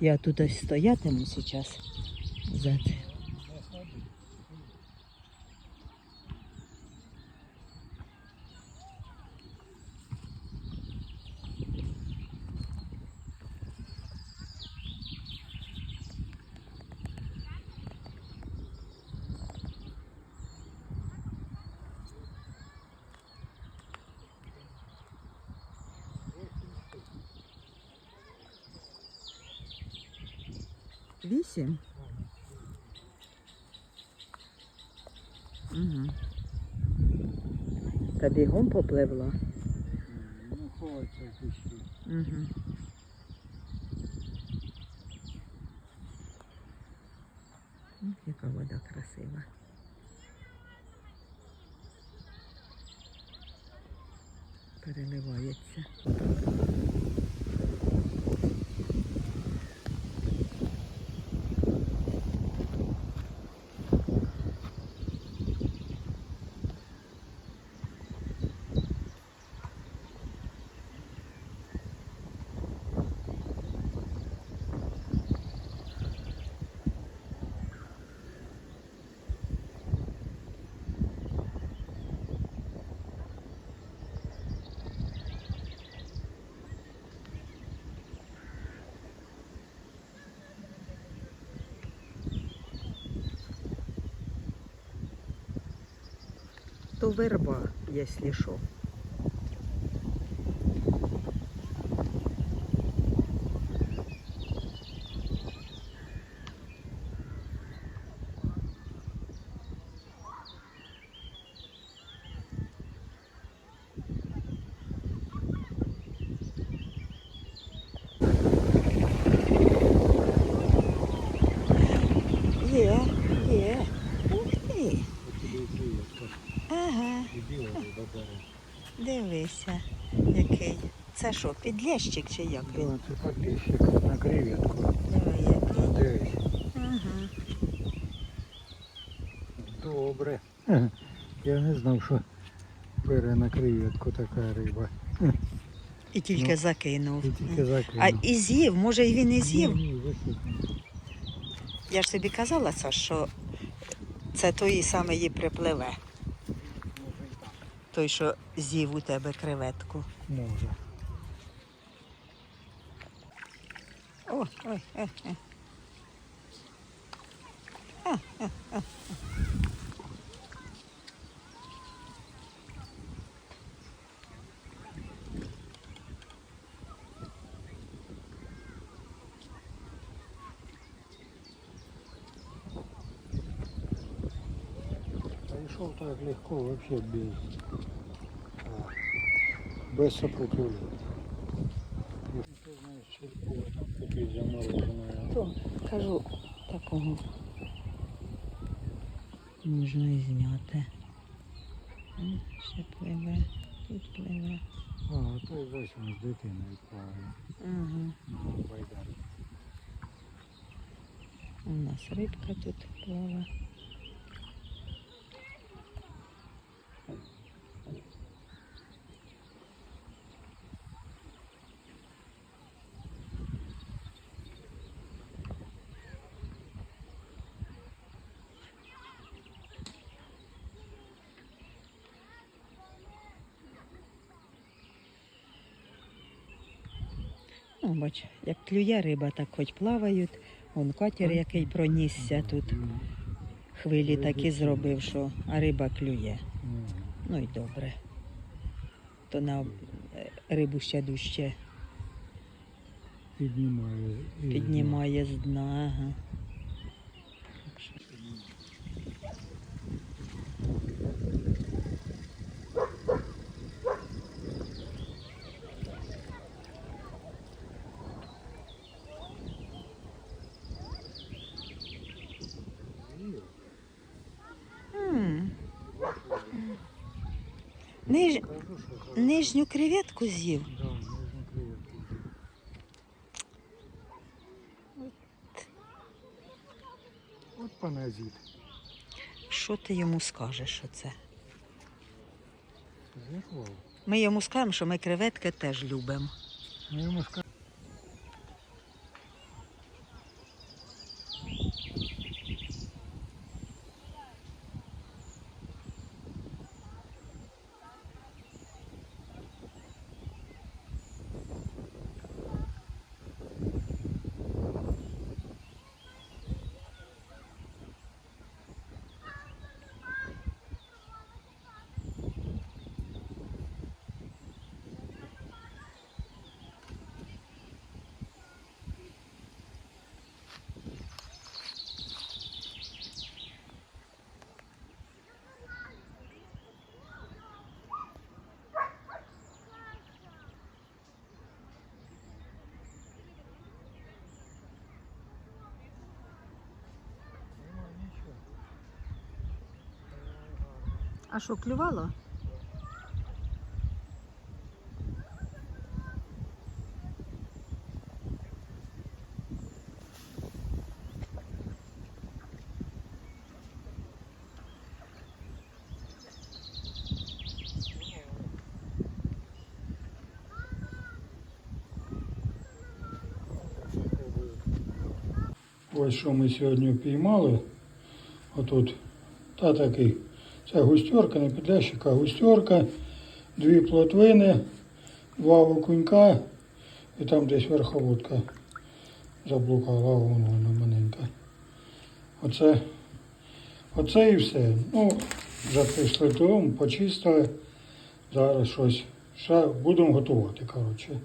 Я тут ось стоятиму зараз. За. Вісім? Угу. Та бігом попливла. Ну, ховається в кущі. Угу. Яка вода красива. Переливається. То верба, якщо що. Є, є. Ух ти. От туди і криєтка. Ага. І біла додає. Дивися, який. Це що, підлещик чи як він? Да, це подліщик на креветку. Диви, який. Дивись. Ага. Добре. Я не знав, що бере на креветку така риба. І тільки Ну, закинув. І тільки А і з'їв, може і він і з'їв. Ні, ні, висить. Я ж тобі казала, Саш, що це той самий її припливе. Той, що з'їв у тебе креветку. Може. О, ой, ой, ой. А йшов так легко, вообще без, а, без сопротивления. И Ты знаешь, черпова там купить замороженная. То, кажу, такого можна і зняти. М, Ще пливе, тут пливе. А, то й восьми з дитиною плаває. Угу. на байдарці. У нас рибка тут плаває. Ну, бач, як клює риба, так хоч плавають. Вон катер, який пронісся тут. Хвилі такі зробив, що а риба клює. Ну і добре. То на е, рибу ще дужче Піднімає. піднімає з дна. Ага. Так що знімає. М. Ниж... Нижню креветку з'їв. Да, креветку. От паназит. Що ти йому скажеш оце? Ми йому скажемо, що ми креветки теж любимо. Ми йому скажу. А що, клювало? Ось що ми сьогодні піймали. Отут. Та такий. Це густерка, не підлящика, а густерка, дві плотвини, два окунька і там десь верховодка заблукала, вон вона маленька. Оце, оце і все. Ну, прийшли додому, почистили. Зараз щось. Ще будемо готувати, коротше.